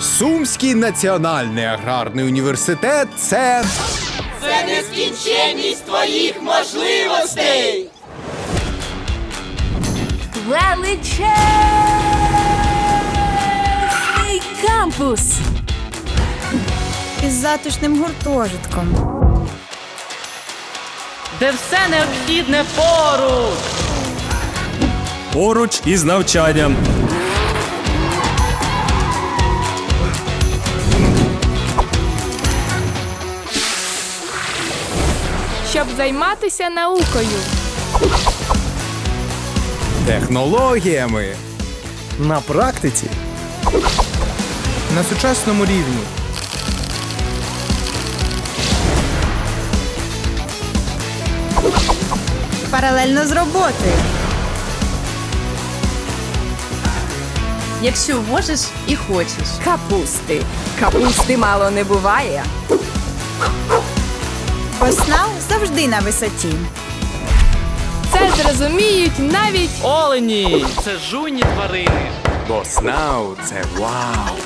Сумський національний аграрний університет це Це нескінченність твоїх можливостей! Величезний кампус. із затишним гуртожитком. де все необхідне поруч. Поруч із навчанням. Щоб займатися наукою. технологіями, На практиці на сучасному рівні. Паралельно з роботою. Якщо можеш і хочеш. Капусти. Капусти мало не буває. Бо завжди на висоті. Це зрозуміють навіть Олені! Це жуйні тварини. Бо снау це вау.